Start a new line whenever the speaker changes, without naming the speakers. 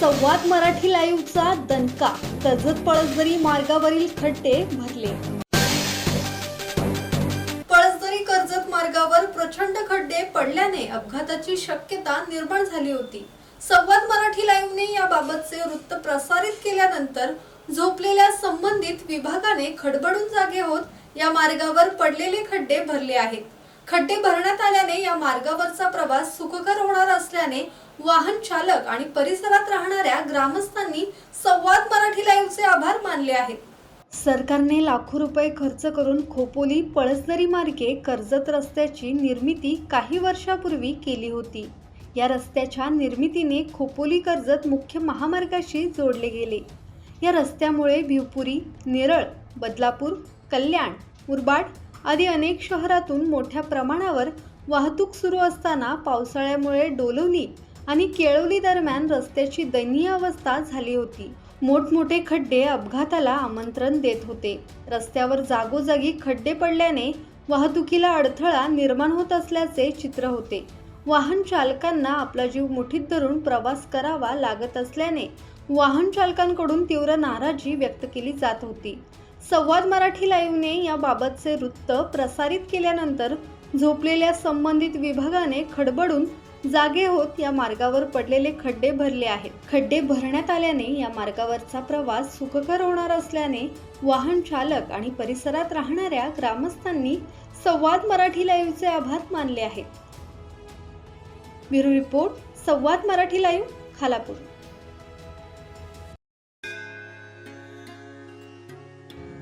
संवाद मराठी लाईव्हचा दणका. कर्जत पळसदरी मार्गावरील खड्डे भरले. पळसदरी कर्जत मार्गावर प्रचंड खड्डे पडल्याने अपघाताची शक्यता निर्माण झाली होती. संवाद मराठी लाईव्हने याबाबतचे वृत्त प्रसारित केल्यानंतर झोपलेल्या संबंधित विभागाने खडबडून जागे होत या मार्गावर पडलेले खड्डे भरले आहेत. खड्डे भरण्यात आल्याने या मार्गावरचा प्रवास सुखकर होणार असल्याने वाहन चालक आणि परिसरात राहणाऱ्या ग्रामस्थांनी संवाद मराठी लाईव्हचे आभार मानले आहेत. सरकारने लाखो रुपये खर्च करून खोपोली पळसदरी मार्गे कर्जत रस्त्याची निर्मिती काही वर्षापूर्वी केली होती. या रस्त्याच्या निर्मितीने खोपोली कर्जत मुख्य महामार्गाशी जोडले गेले. या रस्त्यामुळे भिवपुरी नेरळ बदलापूर कल्याण मुरबाड आदी अनेक शहरातून मोठ्या प्रमाणावर वाहतूक सुरू असताना पावसाळ्यामुळे डोलवली आणि केळवली दरम्यान रस्त्याची दयनीय अवस्था झाली होती. मोठमोठे खड्डे अपघाताला आमंत्रण देत होते. रस्त्यावर जागोजागी खड्डे पडल्याने वाहतुकीला अडथळा निर्माण होत असल्याचे चित्र होते. वाहन चालकांना आपला जीव मुठीत धरून प्रवास करावा लागत असल्याने वाहन चालकांकडून तीव्र नाराजी व्यक्त केली जात होती. संवाद मराठी लाईव्हने याबाबतचे वृत्त प्रसारित केल्यानंतर झोपलेल्या संबंधित विभागाने खडबडून जागे होत या मार्गावर पडलेले खड्डे भरले आहेत. खड्डे भरण्यात आल्याने या मार्गावरचा प्रवास सुखकर होणार असल्याने वाहन चालक आणि परिसरात राहणाऱ्या ग्रामस्थांनी संवाद मराठी लाईव्हचे आभार मानले आहेत. Bureau report Samvad Marathi live Khalapur.